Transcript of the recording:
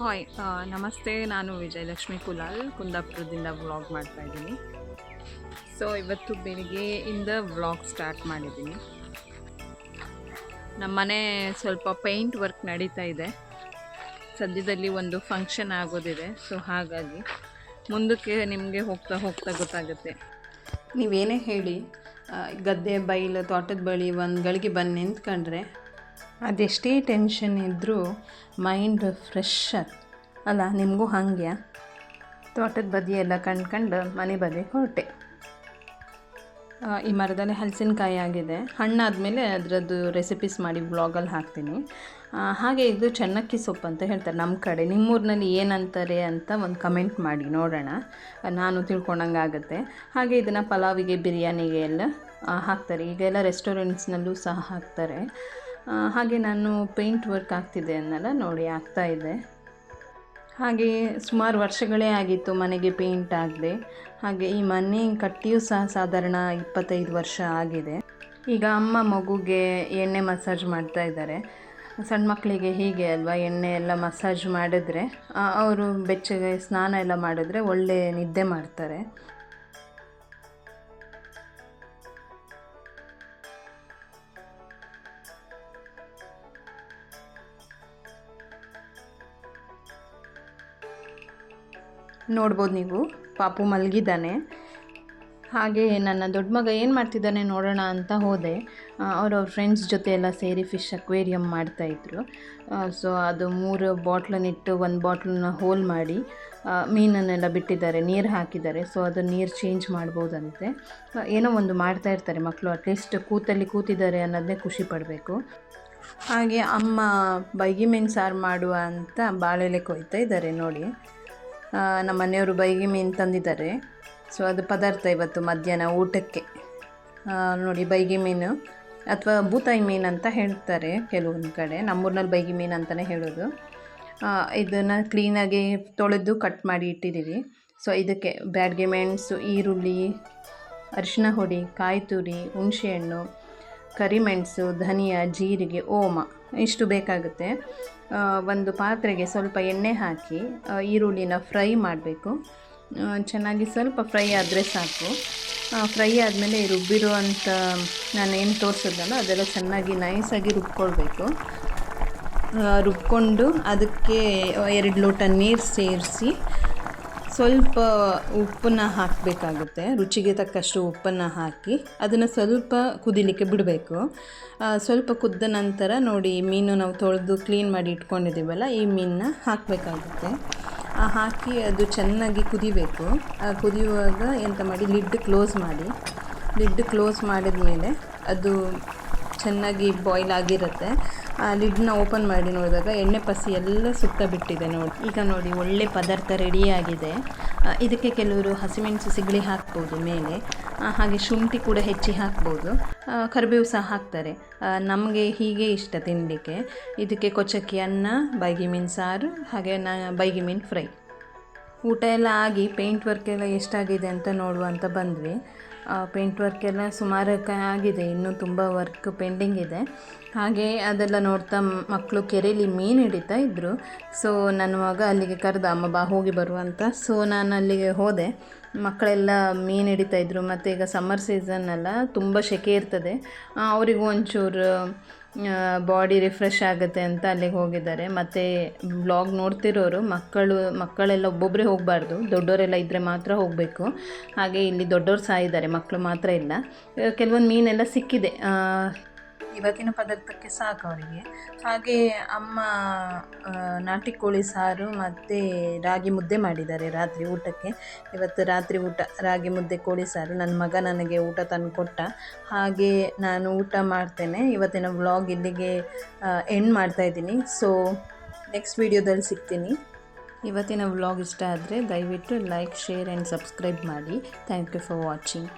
Hi ನಮಸ್ತೆ. ನಾನು Vijayalakshmi Kulal, ಕುಂದಾಪುರದಿಂದ vlog ಮಾಡ್ತಾ ಇದ್ದೀನಿ. ಸೊ ಇವತ್ತು ಬೆಳಿಗ್ಗೆಯಿಂದ ವ್ಲಾಗ್ ಸ್ಟಾರ್ಟ್ ಮಾಡಿದ್ದೀನಿ. ನಮ್ಮನೆ ಸ್ವಲ್ಪ ಪೇಂಟ್ ವರ್ಕ್ ನಡೀತಾ ಇದೆ. ಸದ್ಯದಲ್ಲಿ ಒಂದು ಫಂಕ್ಷನ್ ಆಗೋದಿದೆ ಸೊ ಹಾಗಾಗಿ ಮುಂದಕ್ಕೆ ನಿಮಗೆ ಹೋಗ್ತಾ ಹೋಗ್ತಾ ಗೊತ್ತಾಗುತ್ತೆ. ನೀವೇನೇ ಹೇಳಿ ಗದ್ದೆ, ಬೈಲು, ತೋಟದ ಬಳಿ ಒಂದು ಗಳಿಗೆ ಬಂದು ನಿಂತ್ಕೊಂಡ್ರೆ ಅದೆಷ್ಟೇ ಟೆನ್ಷನ್ ಇದ್ದರೂ ಮೈಂಡ್ ಫ್ರೆಶ್ ಅಲ್ಲ, ನಿಮಗೂ ಹಾಗೆ ತೋಟದ ಬದಿ ಎಲ್ಲ ಕಂಡ್ಕಂಡು ಮನೆ ಬದಿ ಹೊರಟೆ. ಈ ಮರದಲ್ಲಿ ಹಲಸಿನಕಾಯಿ ಆಗಿದೆ. ಹಣ್ಣಾದಮೇಲೆ ಅದರದ್ದು ರೆಸಿಪೀಸ್ ಮಾಡಿ ಬ್ಲಾಗಲ್ಲಿ ಹಾಕ್ತೀನಿ. ಹಾಗೆ ಇದು ಚೆನ್ನಕ್ಕಿ ಸೊಪ್ಪು ಅಂತ ಹೇಳ್ತಾರೆ ನಮ್ಮ ಕಡೆ. ನಿಮ್ಮೂರಿನಲ್ಲಿ ಏನಂತಾರೆ ಅಂತ ಒಂದು ಕಮೆಂಟ್ ಮಾಡಿ, ನೋಡೋಣ. ನಾನು ತಿಳ್ಕೊಂಡಂಗೆ ಆಗುತ್ತೆ. ಹಾಗೆ ಇದನ್ನು ಪಲಾವಿಗೆ, ಬಿರಿಯಾನಿಗೆ ಎಲ್ಲ ಹಾಕ್ತಾರೆ. ಈಗೆಲ್ಲ ರೆಸ್ಟೋರೆಂಟ್ಸ್ನಲ್ಲೂ ಸಹ ಹಾಕ್ತಾರೆ. ಹಾಗೆ ನಾನು ಪೇಂಟ್ ವರ್ಕ್ ಆಗ್ತಿದೆ ಅನ್ನಲ್ಲ, ನೋಡಿ ಆಗ್ತಾ ಇದೆ. ಹಾಗೆ ಸುಮಾರು ವರ್ಷಗಳೇ ಆಗಿತ್ತು ಮನೆಗೆ ಪೇಂಟ್ ಆಗದೆ. ಹಾಗೆ ಈ ಮನೆ ಕಟ್ಟಿಯೂ ಸಹ ಸಾಧಾರಣ ಇಪ್ಪತ್ತೈದು ವರ್ಷ ಆಗಿದೆ. ಈಗ ಅಮ್ಮ ಮಗುಗೆ ಎಣ್ಣೆ ಮಸಾಜ್ ಮಾಡ್ತಾ ಇದ್ದಾರೆ. ಸಣ್ಣ ಮಕ್ಕಳಿಗೆ ಹೀಗೆ ಅಲ್ವಾ, ಎಣ್ಣೆ ಎಲ್ಲ ಮಸಾಜ್ ಮಾಡಿದ್ರೆ ಅವರು ಬೆಚ್ಚಗೆ ಸ್ನಾನ ಎಲ್ಲ ಮಾಡಿದ್ರೆ ಒಳ್ಳೆ ನಿದ್ದೆ ಮಾಡ್ತಾರೆ. ನೋಡ್ಬೋದು ನೀವು. ಪಾಪು ಮಲಗಿದ್ದಾನೆ. ಹಾಗೆ ನನ್ನ ದೊಡ್ಡ ಮಗ ಏನು ಮಾಡ್ತಿದ್ದಾನೆ ನೋಡೋಣ ಅಂತ ಹೋದೆ. ಅವ್ರವ್ರ ಫ್ರೆಂಡ್ಸ್ ಜೊತೆ ಎಲ್ಲ ಸೇರಿ ಫಿಶ್ ಅಕ್ವೇರಿಯಮ್ ಮಾಡ್ತಾಯಿದ್ರು ಸೊ ಅದು ಮೂರು ಬಾಟ್ಲನ್ನಿಟ್ಟು ಒಂದು ಬಾಟ್ಲನ್ನ ಹೋಲ್ ಮಾಡಿ ಮೀನನ್ನೆಲ್ಲ ಬಿಟ್ಟಿದ್ದಾರೆ, ನೀರು ಹಾಕಿದ್ದಾರೆ. ಸೊ ಅದು ನೀರು ಚೇಂಜ್ ಮಾಡ್ಬೋದಂತೆ. ಏನೋ ಒಂದು ಮಾಡ್ತಾ ಇರ್ತಾರೆ ಮಕ್ಕಳು ಅಟ್ಲೀಸ್ಟ್ ಕೂತಲ್ಲಿ ಕೂತಿದ್ದಾರೆ ಅನ್ನೋದನ್ನೇ ಖುಷಿ ಪಡಬೇಕು. ಹಾಗೆ ಅಮ್ಮ ಬೈಗಿ ಮೀನು ಸಾರು ಮಾಡುವ ಅಂತ ಬಾಳೆಲೆ ಕೊಯ್ತಾ ಇದ್ದಾರೆ ನೋಡಿ. ನಮ್ಮ ಮನೆಯವರು ಬೈಗಿ ಮೀನು ತಂದಿದ್ದಾರೆ. ಸೊ ಅದು ಪದಾರ್ಥ ಇವತ್ತು ಮಧ್ಯಾಹ್ನ ಊಟಕ್ಕೆ. ನೋಡಿ, ಬೈಗಿ ಮೀನು ಅಥವಾ ಬೂತಾಯಿ ಮೀನು ಅಂತ ಹೇಳ್ತಾರೆ ಕೆಲವೊಂದು ಕಡೆ. ನಮ್ಮೂರಿನಲ್ಲಿ ಬೈಗಿ ಮೀನು ಅಂತಲೇ ಹೇಳೋದು. ಇದನ್ನು ಕ್ಲೀನಾಗಿ ತೊಳೆದು ಕಟ್ ಮಾಡಿ ಇಟ್ಟಿದ್ದೀವಿ. ಸೊ ಇದಕ್ಕೆ ಬ್ಯಾಡ್ಗೆ ಮೆಣಸು, ಈರುಳ್ಳಿ ಅರಿಶಿನ ಹುಡಿ, ಕಾಯಿ ತುರಿ ಹುಣಸೆಹಣ್ಣು ಕರಿಮೆಣಸು ಧನಿಯಾ, ಜೀರಿಗೆ, ಓಮ. ಇಷ್ಟು ಬೇಕಾಗುತ್ತೆ. ಒಂದು ಪಾತ್ರೆಗೆ ಸ್ವಲ್ಪ ಎಣ್ಣೆ ಹಾಕಿ ಈರುಳ್ಳಿನ ಫ್ರೈ ಮಾಡಬೇಕು. ಚೆನ್ನಾಗಿ ಸ್ವಲ್ಪ ಫ್ರೈ ಆದರೆ ಸಾಕು. ಫ್ರೈ ಆದಮೇಲೆ ರುಬ್ಬಿರುವಂಥ ನಾನು ಏನು ತೋರಿಸಿದ್ನಲ್ಲ, ಅದೆಲ್ಲ ಚೆನ್ನಾಗಿ ನೈಸಾಗಿ ರುಬ್ಕೊಳ್ಬೇಕು. ರುಬ್ಕೊಂಡು ಅದಕ್ಕೆ ಎರಡು ಲೋಟ ನೀರು ಸೇರಿಸಿ ಸ್ವಲ್ಪ ಉಪ್ಪನ್ನು ಹಾಕಬೇಕಾಗುತ್ತೆ. ರುಚಿಗೆ ತಕ್ಕಷ್ಟು ಉಪ್ಪನ್ನು ಹಾಕಿ ಅದನ್ನು ಸ್ವಲ್ಪ ಕುದಿಲಿಕ್ಕೆ ಬಿಡಬೇಕು. ಸ್ವಲ್ಪ ಕುದ್ದ ನಂತರ ನೋಡಿ ಮೀನು ನಾವು ತೊಳೆದು ಕ್ಲೀನ್ ಮಾಡಿ ಇಟ್ಕೊಂಡಿದ್ದೀವಲ್ಲ, ಈ ಮೀನನ್ನ ಹಾಕಬೇಕಾಗುತ್ತೆ. ಹಾಕಿ ಅದು ಚೆನ್ನಾಗಿ ಕುದಿಬೇಕು. ಕುದಿಯುವಾಗ ಎಂತ ಮಾಡಿ, ಲಿಡ್ ಕ್ಲೋಸ್ ಮಾಡಿ. ಲಿಡ್ ಕ್ಲೋಸ್ ಮಾಡಿದ ಮೇಲೆ ಅದು ಚೆನ್ನಾಗಿ ಬಾಯ್ಲ್ ಆಗಿರುತ್ತೆ. ಲಿಡ್ನ ಓಪನ್ ಮಾಡಿ ನೋಡಿದಾಗ ಎಣ್ಣೆ ಪಸಿ ಎಲ್ಲ ಸುತ್ತ ಬಿಟ್ಟಿದೆ ನೋಡಿ. ಈಗ ನೋಡಿ ಒಳ್ಳೆ ಪದಾರ್ಥ ರೆಡಿಯಾಗಿದೆ ಇದಕ್ಕೆ ಕೆಲವರು ಹಸಿಮೆಣಸು ಸಿಗಳಿ ಹಾಕ್ಬೋದು ಮೇಲೆ. ಹಾಗೆ ಶುಂಠಿ ಕೂಡ ಹೆಚ್ಚಿ ಹಾಕ್ಬೋದು. ಕರಿಬೇವು ಸಹ ಹಾಕ್ತಾರೆ. ನಮಗೆ ಹೀಗೆ ಇಷ್ಟ ತಿನ್ನಲಿಕ್ಕೆ ಇದಕ್ಕೆ ಕೊಚ್ಚಕ್ಕಿ ಅನ್ನ ಬೈಗಿ ಮೀನು ಸಾರು, ಹಾಗೆ ನ ಬೈಗಿ ಮೀನು ಫ್ರೈ. ಊಟ ಎಲ್ಲ ಆಗಿ ಪೇಂಟ್ ವರ್ಕ್ ಎಲ್ಲ ಎಷ್ಟಾಗಿದೆ ಅಂತ ನೋಡುವಂತ ಬಂದ್ವಿ. ಪೇಂಟ್ ವರ್ಕ್ ಎಲ್ಲ ಸುಮಾರು ಆಗಿದೆ. ಇನ್ನೂ ತುಂಬ ವರ್ಕ್ ಪೆಂಡಿಂಗ್ ಇದೆ. ಹಾಗೆ ಅದೆಲ್ಲ ನೋಡ್ತಾ ಮಕ್ಕಳು ಕೆರೆಯಲ್ಲಿ ಮೀನು ಹಿಡಿತಾ ಇದ್ದರು ಸೊ ನನ್ನ ಮಗ ಅಲ್ಲಿಗೆ ಕರೆದ, ಅಮ್ಮ ಬಾ, ಹೋಗಿ ಬರುವಂತ ಸೊ ನಾನು ಅಲ್ಲಿಗೆ ಹೋದೆ. ಮಕ್ಕಳೆಲ್ಲ ಮೀನು ಹಿಡಿತಾ ಇದ್ದರು ಮತ್ತು ಈಗ ಸಮ್ಮರ್ ಸೀಸನ್ ಅಲ್ಲ, ತುಂಬ ಸೆಕೆ ಇರ್ತದೆ. ಅವರಿಗೂ ಒಂಚೂರು ಬಾಡಿ ರಿಫ್ರೆಶ್ ಆಗುತ್ತೆ ಅಂತ ಅಲ್ಲಿಗೆ ಹೋಗಿದ್ದಾರೆ. ಮತ್ತು ಬ್ಲಾಗ್ ನೋಡ್ತಿರೋರು, ಮಕ್ಕಳು, ಮಕ್ಕಳೆಲ್ಲ ಒಬ್ಬೊಬ್ಬರೇ ಹೋಗಬಾರ್ದು. ದೊಡ್ಡವರೆಲ್ಲ ಇದ್ದರೆ ಮಾತ್ರ ಹೋಗಬೇಕು. ಹಾಗೆ ಇಲ್ಲಿ ದೊಡ್ಡವ್ರು ಇದ್ದಾರೆ, ಮಕ್ಕಳು ಮಾತ್ರ ಇಲ್ಲ. ಕೆಲವೊಂದು ಮೀನೆಲ್ಲ ಸಿಕ್ಕಿದೆ. ಇವತ್ತಿನ ಪದಾರ್ಥಕ್ಕೆ ಸಾಕು ಅವರಿಗೆ. ಹಾಗೆ ಅಮ್ಮ ನಾಟಿ ಕೋಳಿ ಸಾರು ಮತ್ತು ರಾಗಿ ಮುದ್ದೆ ಮಾಡಿದ್ದಾರೆ ರಾತ್ರಿ ಊಟಕ್ಕೆ. ಇವತ್ತು ರಾತ್ರಿ ಊಟ, ರಾಗಿ ಮುದ್ದೆ ಕೋಳಿ ಸಾರು. ನನ್ನ ಮಗ ನನಗೆ ಊಟ ತಂದು ಕೊಟ್ಟ ಹಾಗೆ ನಾನು ಊಟ ಮಾಡ್ತೇನೆ. ಇವತ್ತಿನ ವ್ಲಾಗ್ ಇಲ್ಲಿಗೆ ಎಂಡ್ ಮಾಡ್ತಾ ಇದ್ದೀನಿ. ಸೊ ನೆಕ್ಸ್ಟ್ ವೀಡಿಯೋದಲ್ಲಿ ಸಿಗ್ತೀನಿ. ಇವತ್ತಿನ ವ್ಲಾಗ್ ಇಷ್ಟ ಆದರೆ ದಯವಿಟ್ಟು ಲೈಕ್ ಶೇರ್ ಆ್ಯಂಡ್ ಸಬ್ಸ್ಕ್ರೈಬ್ ಮಾಡಿ. Thank you for watching